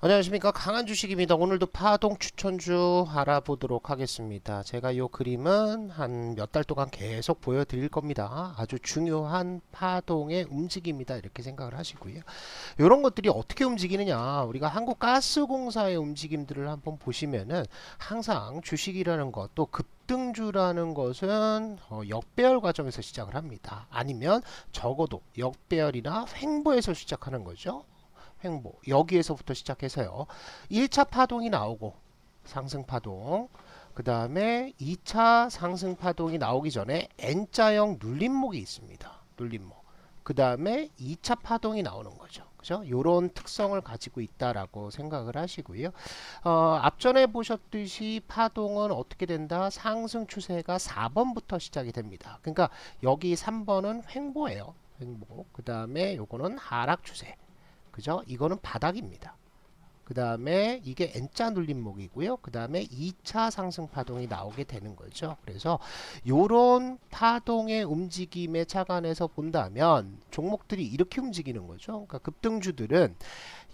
안녕하십니까 강한 주식입니다. 오늘도 파동 추천주 알아보도록 하겠습니다. 제가 이 그림은 한 몇 달 동안 계속 보여드릴 겁니다. 아주 중요한 파동의 움직임이다 이렇게 생각을 하시고요. 이런 것들이 어떻게 움직이느냐 우리가 한국가스공사의 움직임들을 한번 보시면은 항상 주식이라는 것또 급등주라는 것은 어, 역배열 과정에서 시작을 합니다. 아니면 적어도 역배열이나 횡보에서 시작하는 거죠. 횡보. 여기에서부터 시작해서요. 1차 파동이 나오고 상승 파동 그 다음에 2차 상승 파동이 나오기 전에 N자형 눌림목이 있습니다. 눌림목. 그 다음에 2차 파동이 나오는 거죠. 그죠? 요런 특성을 가지고 있다라고 생각을 하시고요. 어, 앞전에 보셨듯이 파동은 어떻게 된다? 상승 추세가 4번부터 시작이 됩니다. 그러니까 여기 3번은 횡보예요. 횡보. 그 다음에 요거는 하락 추세 그죠? 이거는 바닥입니다. 그 다음에 이게 N자 눌림목이고요. 그 다음에 2차 상승 파동이 나오게 되는 거죠. 그래서 요런 파동의 움직임에 착안해서 본다면 종목들이 이렇게 움직이는 거죠. 그러니까 급등주들은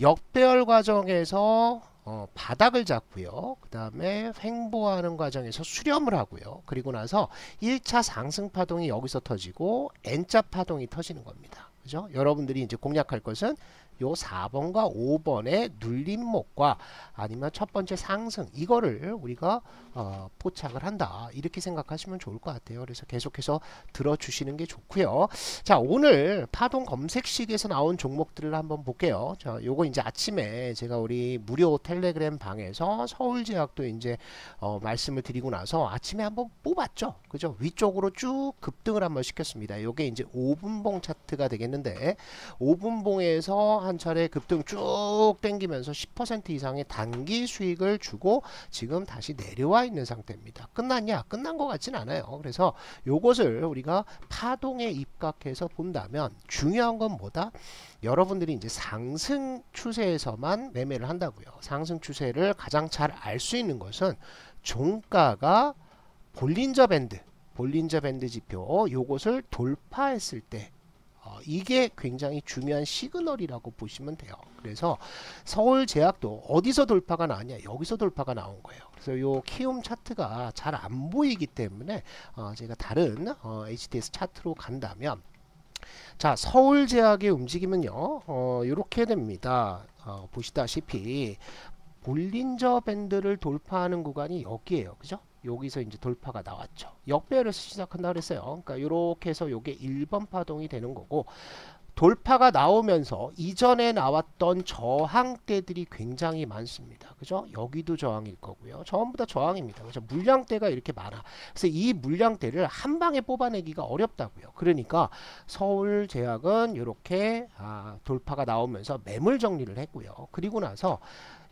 역배열 과정에서 어, 바닥을 잡고요. 그 다음에 횡보하는 과정에서 수렴을 하고요. 그리고 나서 1차 상승 파동이 여기서 터지고 N자 파동이 터지는 겁니다. 그죠? 여러분들이 이제 공략할 것은 요 4번과 5번의 눌림목과 아니면 첫 번째 상승 이거를 우리가 어, 포착을 한다. 이렇게 생각하시면 좋을 것 같아요. 그래서 계속해서 들어주시는 게 좋고요. 자 오늘 파동 검색식에서 나온 종목들을 한번 볼게요. 자 요거 이제 아침에 제가 우리 무료 텔레그램 방에서 서울제약도 이제 어, 말씀을 드리고 나서 아침에 한번 뽑았죠. 그죠? 위쪽으로 쭉 급등을 한번 시켰습니다. 요게 이제 5분봉 차트가 되겠는데 5분봉에서 한 차례 급등 쭉 땡기면서 10% 이상의 단기 수익을 주고 지금 다시 내려와 있는 상태입니다. 끝났냐? 끝난 것 같진 않아요. 그래서 요것을 우리가 파동에 입각해서 본다면 중요한 건 뭐다? 여러분들이 이제 상승 추세에서만 매매를 한다고요. 상승 추세를 가장 잘 알 수 있는 것은 종가가 볼린저 밴드, 볼린저 밴드 지표 요것을 돌파했을 때 어, 이게 굉장히 중요한 시그널이라고 보시면 돼요. 그래서 서울 제약도 어디서 돌파가 나왔냐? 여기서 돌파가 나온 거예요. 그래서 요 키움 차트가 잘 안 보이기 때문에 어, 제가 다른 어, HTS 차트로 간다면 자 서울 제약의 움직임은요 어, 이렇게 됩니다. 어, 보시다시피 볼린저 밴드를 돌파하는 구간이 여기에요. 그죠? 여기서 이제 돌파가 나왔죠. 역배열에서 시작한다 그랬어요. 그러니까 이렇게 해서 요게 1번 파동이 되는 거고 돌파가 나오면서 이전에 나왔던 저항대들이 굉장히 많습니다. 그죠? 여기도 저항일 거고요. 전부 다 저항입니다. 그죠? 물량대가 이렇게 많아. 그래서 이 물량대를 한 방에 뽑아내기가 어렵다고요. 그러니까 서울 제약은 이렇게 아, 돌파가 나오면서 매물 정리를 했고요. 그리고 나서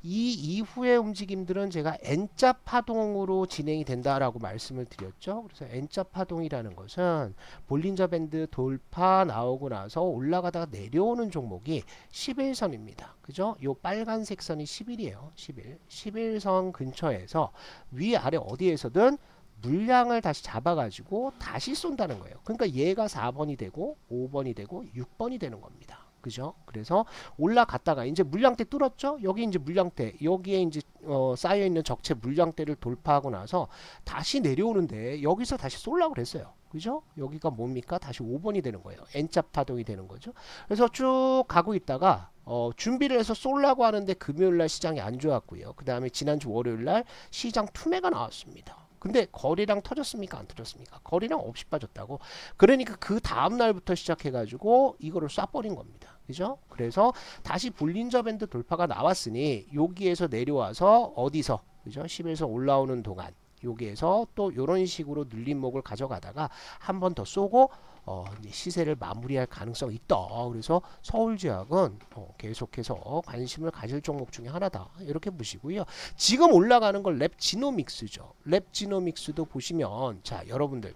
이 이후의 움직임들은 제가 N자 파동으로 진행이 된다라고 말씀을 드렸죠. 그래서 N자 파동이라는 것은 볼린저 밴드 돌파 나오고 나서 올라가다가 내려오는 종목이 11선입니다. 그죠? 요 빨간색 선이 10일이에요. 10일. 11선 근처에서 위아래 어디에서든 물량을 다시 잡아가지고 다시 쏜다는 거예요. 그러니까 얘가 4번이 되고 5번이 되고 6번이 되는 겁니다. 그죠? 그래서 올라갔다가 이제 물량대 뚫었죠? 여기 이제 물량대 여기에 이제 어, 쌓여 있는 적체 물량대를 돌파하고 나서 다시 내려오는데 여기서 다시 쏠라고 그랬어요. 그죠? 여기가 뭡니까? 다시 5번이 되는 거예요. N자 파동이 되는 거죠. 그래서 쭉 가고 있다가 어, 준비를 해서 쏠라고 하는데 금요일 날 시장이 안 좋았고요. 그 다음에 지난주 월요일 날 시장 투매가 나왔습니다. 근데 거리랑 터졌습니까? 안 터졌습니까? 거리랑 없이 빠졌다고. 그러니까 그 다음 날부터 시작해가지고 이거를 쏴버린 겁니다. 그죠? 그래서 다시 볼린저 밴드 돌파가 나왔으니 여기에서 내려와서 어디서 그죠? 10에서 올라오는 동안 여기에서 또 이런 식으로 눌림목을 가져가다가 한 번 더 쏘고 어, 시세를 마무리할 가능성이 있다. 그래서 서울제약은 어, 계속해서 관심을 가질 종목 중에 하나다. 이렇게 보시고요. 지금 올라가는 건 랩지노믹스죠. 랩지노믹스도 보시면 자 여러분들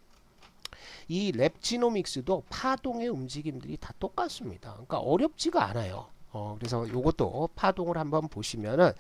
이 랩지노믹스도 파동의 움직임들이 다 똑같습니다. 그러니까 어렵지가 않아요. 어, 그래서 요것도 파동을 한번 보시면은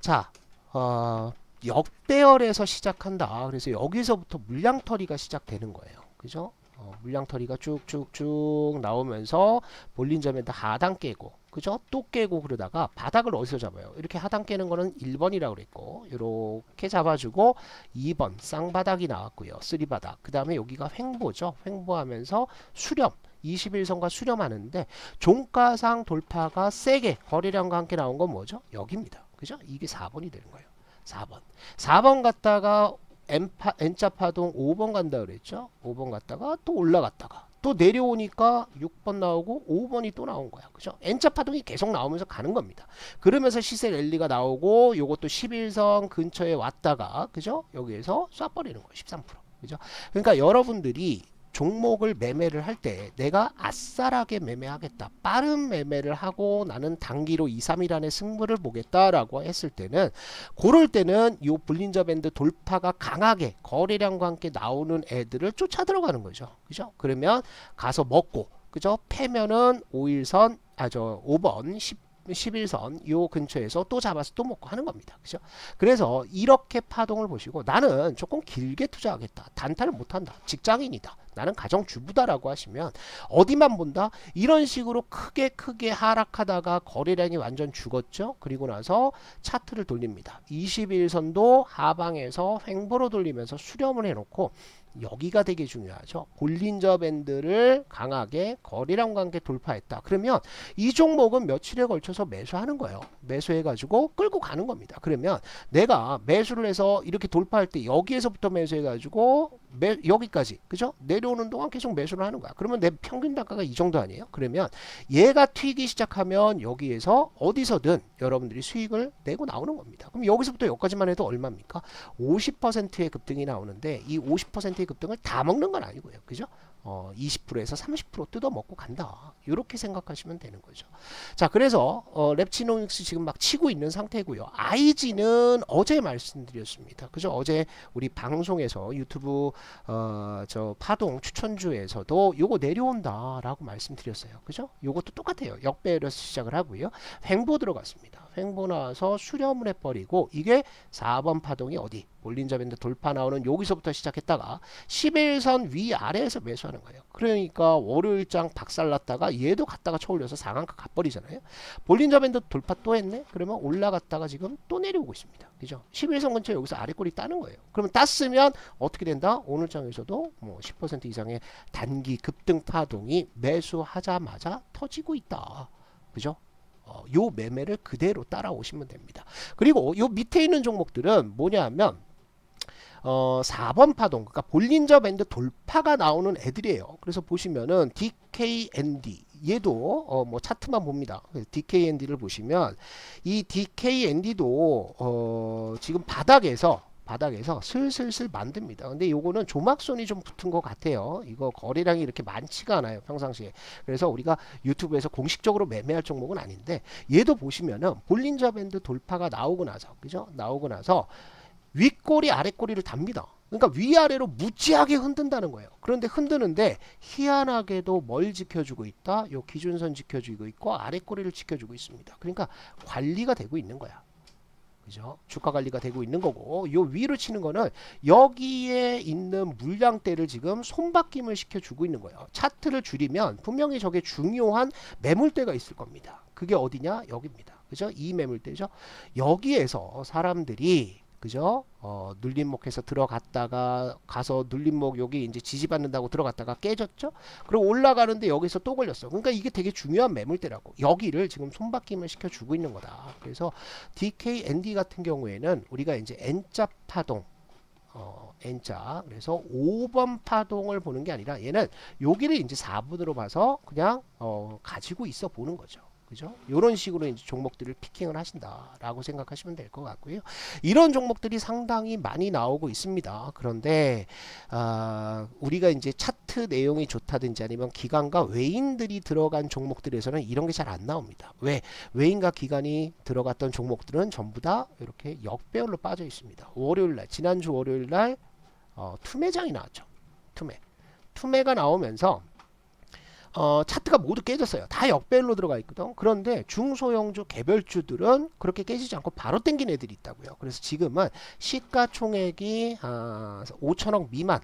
자 어, 역배열에서 시작한다. 그래서 여기서부터 물량털이가 시작되는 거예요. 그죠? 어, 물량털이가 쭉쭉쭉 나오면서 볼린점에다 하단 깨고 그죠? 또 깨고 그러다가 바닥을 어디서 잡아요? 이렇게 하단 깨는 거는 1번이라고 그랬고 이렇게 잡아주고 2번 쌍바닥이 나왔고요. 3바닥. 그 다음에 여기가 횡보죠. 횡보하면서 수렴 21선과 수렴하는데 종가상 돌파가 세게 거래량과 함께 나온 건 뭐죠? 여기입니다. 그죠? 이게 4번이 되는 거예요. 4번. 4번 갔다가 N파, N자 파동 5번 간다 그랬죠? 5번 갔다가 또 올라갔다가 또 내려오니까 6번 나오고 5번이 또 나온 거야. 그죠? N자 파동이 계속 나오면서 가는 겁니다. 그러면서 시세 랠리가 나오고 요것도 11선 근처에 왔다가 그죠? 여기에서 쏴버리는 거예요. 13%. 그죠? 그러니까 여러분들이 종목을 매매를 할 때 내가 아싸하게 매매하겠다. 빠른 매매를 하고 나는 단기로 2, 3일 안에 승부를 보겠다라고 했을 때는 그럴 때는 요 볼린저 밴드 돌파가 강하게 거래량과 함께 나오는 애들을 쫓아 들어가는 거죠. 그죠? 그러면 가서 먹고 그죠? 패면은 5일선 아 저 5번 10 11선 요 근처에서 또 잡아서 또 먹고 하는 겁니다. 그죠? 그래서 이렇게 파동을 보시고 나는 조금 길게 투자하겠다. 단타를 못 한다. 직장인이다. 나는 가정주부다라고 하시면 어디만 본다? 이런 식으로 크게 크게 하락하다가 거래량이 완전 죽었죠. 그리고 나서 차트를 돌립니다. 21선도 하방에서 횡보로 돌리면서 수렴을 해놓고 여기가 되게 중요하죠. 볼린저 밴드를 강하게 거래량과 함께 돌파했다. 그러면 이 종목은 며칠에 걸쳐서 매수하는 거예요. 매수해가지고 끌고 가는 겁니다. 그러면 내가 매수를 해서 이렇게 돌파할 때 여기에서부터 매수해가지고 매, 여기까지 그죠? 내려오는 동안 계속 매수를 하는 거야. 그러면 내 평균 단가가 이 정도 아니에요? 그러면 얘가 튀기 시작하면 여기에서 어디서든 여러분들이 수익을 내고 나오는 겁니다. 그럼 여기서부터 여기까지만 해도 얼마입니까? 50%의 급등이 나오는데 이 50%의 급등을 다 먹는 건 아니고요. 그죠? 어, 20%에서 30% 뜯어먹고 간다. 이렇게 생각하시면 되는 거죠. 자, 그래서 어, 랩치노믹스 지금 막 치고 있는 상태고요. IG는 어제 말씀드렸습니다. 그죠? 어제 우리 방송에서 유튜브 어, 저 파동 추천주에서도 요거 내려온다라고 말씀드렸어요. 그죠? 요것도 똑같아요. 역배열에서 시작을 하고요. 횡보 들어갔습니다. 횡보 나와서 수렴을 해버리고 이게 4번 파동이 어디? 볼린저 밴드 돌파 나오는 여기서부터 시작했다가 11선 위아래에서 매수하는 거예요. 그러니까 월요일장 박살났다가 얘도 갔다가 쳐올려서 상한가 가버리잖아요. 볼린저 밴드 돌파 또 했네? 그러면 올라갔다가 지금 또 내려오고 있습니다. 그죠? 11선 근처에 여기서 아래꼬리 따는 거예요. 그러면 땄으면 어떻게 된다? 오늘 장에서도 뭐 10% 이상의 단기 급등 파동이 매수하자마자 터지고 있다. 그죠? 어, 요 매매를 그대로 따라오시면 됩니다. 그리고 요 밑에 있는 종목들은 뭐냐면 어, 4번 파동, 그러니까 볼린저 밴드 돌파가 나오는 애들이에요. 그래서 보시면은 DKND 얘도 어, 뭐 차트만 봅니다. DKND를 보시면 이 DKND도 어, 지금 바닥에서 바닥에서 슬슬슬 만듭니다. 근데 요거는 조막손이 좀 붙은 것 같아요. 이거 거래량이 이렇게 많지가 않아요. 평상시에. 그래서 우리가 유튜브에서 공식적으로 매매할 종목은 아닌데 얘도 보시면은 볼린저 밴드 돌파가 나오고 나서 그죠? 나오고 나서 윗꼬리 아랫꼬리를 답니다. 그러니까 위아래로 무지하게 흔든다는 거예요. 그런데 흔드는데 희한하게도 뭘 지켜주고 있다? 요 기준선 지켜주고 있고 아랫꼬리를 지켜주고 있습니다. 그러니까 관리가 되고 있는 거야. 그죠? 주가 관리가 되고 있는 거고 요 위로 치는 거는 여기에 있는 물량대를 지금 손바뀜을 시켜주고 있는 거예요. 차트를 줄이면 분명히 저게 중요한 매물대가 있을 겁니다. 그게 어디냐? 여기입니다. 그죠? 이 매물대죠. 여기에서 사람들이 그죠? 어, 눌림목에서 들어갔다가 가서 눌림목 여기 이제 지지받는다고 들어갔다가 깨졌죠? 그리고 올라가는데 여기서 또 걸렸어. 그러니까 이게 되게 중요한 매물대라고. 여기를 지금 손바뀜을 시켜주고 있는 거다. 그래서 DKND 같은 경우에는 우리가 이제 N자 파동 어, N자. 그래서 5번 파동을 보는 게 아니라 얘는 여기를 이제 4분으로 봐서 그냥 어, 가지고 있어 보는 거죠. 그죠? 이런 식으로 이제 종목들을 피킹을 하신다라고 생각하시면 될 것 같고요. 이런 종목들이 상당히 많이 나오고 있습니다. 그런데 아, 우리가 이제 차트 내용이 좋다든지 아니면 기관과 외인들이 들어간 종목들에서는 이런 게 잘 안 나옵니다. 왜? 외인과 기관이 들어갔던 종목들은 전부 다 이렇게 역배열로 빠져 있습니다. 월요일 날 지난주 월요일 날 어, 투매장이 나왔죠. 투매. 투매가 나오면서 어, 차트가 모두 깨졌어요. 다 역배열로 들어가 있거든. 그런데 중소형주 개별주들은 그렇게 깨지지 않고 바로 땡긴 애들이 있다고요. 그래서 지금은 시가총액이 아, 5천억 미만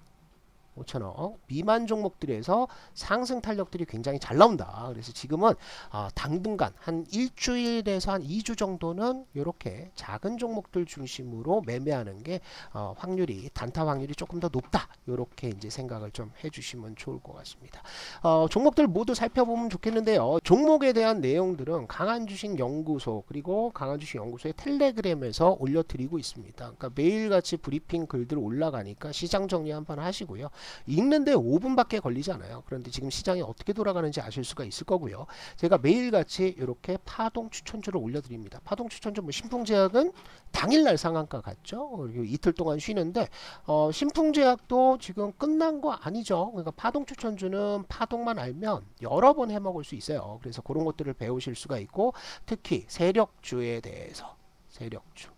5천억 미만 종목들에서 상승 탄력들이 굉장히 잘 나온다. 그래서 지금은 아, 당분간 한 일주일에서 한 2주 정도는 이렇게 작은 종목들 중심으로 매매하는 게 어, 확률이 단타 확률이 조금 더 높다. 이렇게 이제 생각을 좀 해주시면 좋을 것 같습니다. 어, 종목들 모두 살펴보면 좋겠는데요. 종목에 대한 내용들은 강한 주식 연구소 그리고 강한 주식 연구소의 텔레그램에서 올려드리고 있습니다. 그러니까 매일같이 브리핑 글들 올라가니까 시장 정리 한번 하시고요. 읽는데 5분밖에 걸리지 않아요. 그런데 지금 시장이 어떻게 돌아가는지 아실 수가 있을 거고요. 제가 매일같이 이렇게 파동 추천주를 올려드립니다. 파동 추천주 뭐 신풍제약은 당일날 상한가 갔죠. 그리고 이틀 동안 쉬는데 어, 신풍제약도 지금 끝난 거 아니죠. 그러니까 파동 추천주는 파동만 알면 여러 번 해먹을 수 있어요. 그래서 그런 것들을 배우실 수가 있고 특히 세력주에 대해서 세력주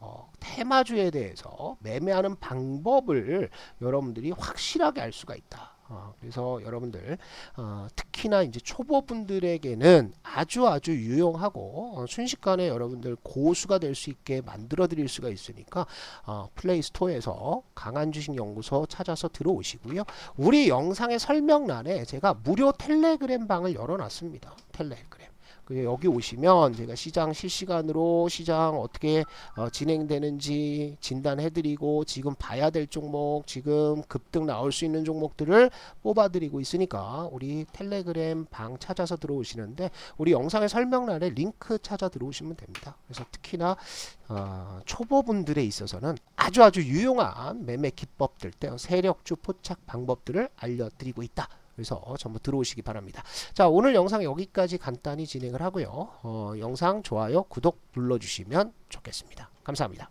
어, 테마주에 대해서 매매하는 방법을 여러분들이 확실하게 알 수가 있다. 어, 그래서 여러분들 어, 특히나 이제 초보분들에게는 아주 아주 유용하고 어, 순식간에 여러분들 고수가 될 수 있게 만들어 드릴 수가 있으니까 어, 플레이 스토어에서 강한 주식 연구소 찾아서 들어오시고요. 우리 영상의 설명란에 제가 무료 텔레그램 방을 열어놨습니다. 텔레그램. 그 여기 오시면 제가 시장 실시간으로 시장 어떻게 어, 진행되는지 진단해드리고 지금 봐야 될 종목 지금 급등 나올 수 있는 종목들을 뽑아드리고 있으니까 우리 텔레그램 방 찾아서 들어오시는데 우리 영상의 설명란에 링크 찾아 들어오시면 됩니다. 그래서 특히나 어, 초보분들에 있어서는 아주 아주 유용한 매매 기법들 때 세력주 포착 방법들을 알려드리고 있다. 그래서 전부 들어오시기 바랍니다. 자 오늘 영상 여기까지 간단히 진행을 하고요. 어, 영상 좋아요 구독 눌러주시면 좋겠습니다. 감사합니다.